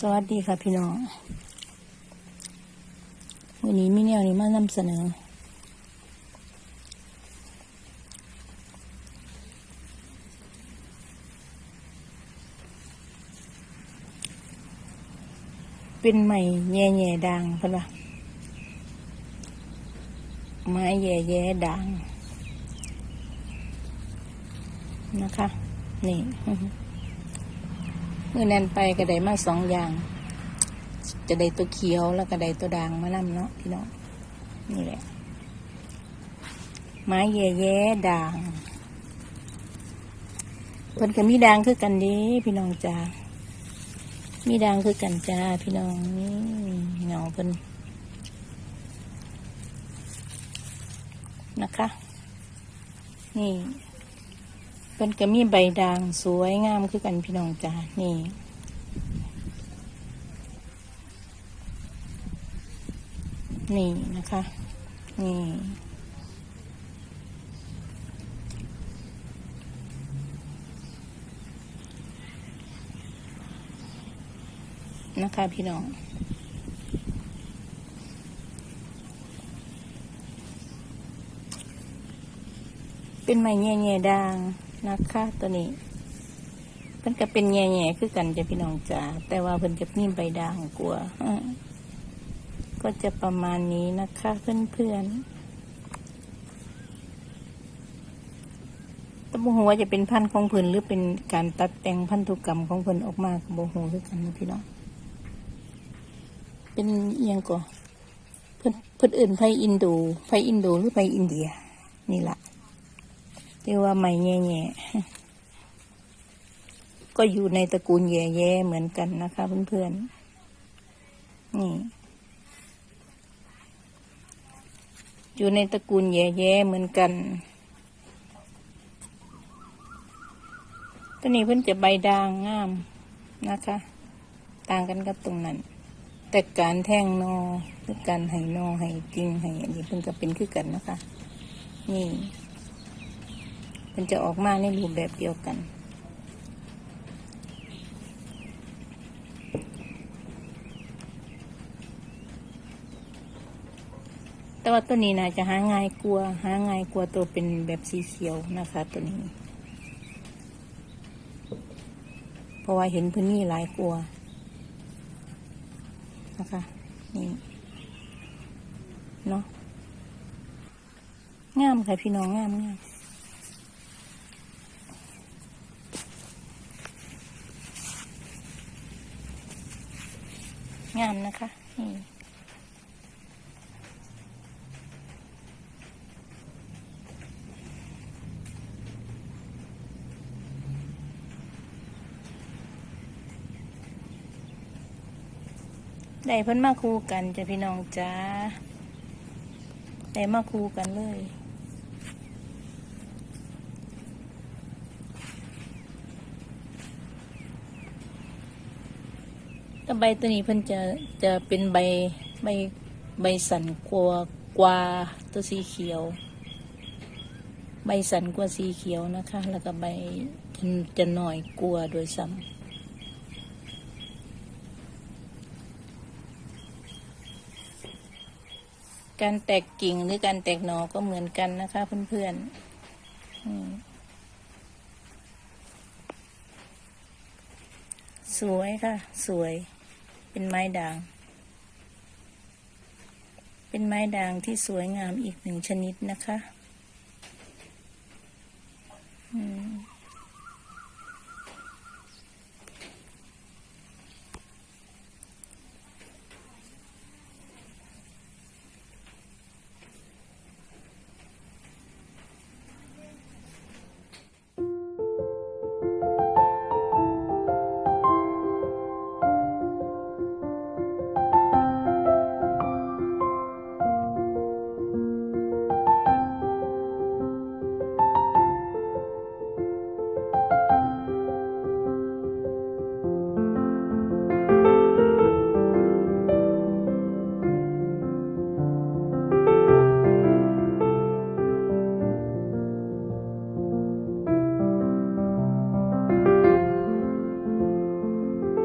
สวัสดีค่ะพี่น้อง วันนี้มีแนวนี้มานำเสนอ เป็นใหม่แย่แย่ดังเพิ่นว่าไม้แย่แย่ดังนะคะ นี่ มื่อนั้นไปก็ได้มาสองอย่าง จะได้ตัวเขียวแล้วก็ได้ตัวด่างมานำเนาะพี่น้องนี่แหละไม้แย่แย่ๆด่างเพิ่นก็มีด่างคือกันเดีพี่น้องจ้ามีด่างคือกันจ้าพี่น้องนี่เงาเพิ่นนะคะ นี่ เพิ่นก็มีใบด่างสวยงามคือกันพี่น้องจ้านี่นี่นะคะ นี่ นะคะพี่น้อง เป็นไม้แง่แง่ด่าง นะคะตัวนี้เพิ่นก็เป็นแง่แง่ๆคือกันจะพี่น้องจ๋าแต่ว่าเพิ่นจะมีใบด่างกลัวก็จะประมาณนี้นะคะเพื่อนๆตะบูหัวจะเป็นพันธุ์ของเพิ่นหรือเป็นการตัดแต่งพันธุกรรมของเพิ่นออกมากบบูหัวคือกันนะพี่น้อง เป็นเอียงก่อเพิ่นเพิ่นอื่นไพอินโดไพอินโดหรือไพอินเดีย นี่แหละ เรียกว่าไม่แง่แง่ก็อยู่ในตระกูลแย่แย่เหมือนกันนะคะ เพื่อนๆ นี่ อยู่ในตระกูลแย่แย่เหมือนกันตัวนี้เพิ่อนจะใบด่างงามนะคะ ต่างกันกับตรงนั้น แต่การแท่งนอหรือการให้นอให้จริงให้อันนี้เพิ่นก็เป็นคือกันนะคะ นี่ มันจะออกมาในรูปแบบเดียวกัน แต่ว่าตัวนี้นะจะหาง่ายกลัวหาง่ายกลัวตัวเป็นแบบสีเขียวนะคะตัวนี้ เพราะว่าเห็นพื้นนี่หลายกลัวนะคะนี่เนาะงามค่ะพี่น้องงามงาม งามนะคะนี่ได้เพิ่นมาคู่กันจะพี่น้องจ้าได้มาคู่กันเลย ใบตัวนี้เพิ่นจะจะเป็นใบใบใบสันกว่ากว่าตัวสีเขียว ใบสันกว่าสีเขียวนะคะ แล้วก็ใบจะจะหน่อยกว่าโดยซ้ำการแตกกิ่งหรือการแตกหนอก็เหมือนกันนะคะ เพื่อนๆสวยค่ะ สวย เป็นไม้ด่าง เป็นไม้ด่างที่สวยงามอีกหนึ่งชนิดนะคะ อืม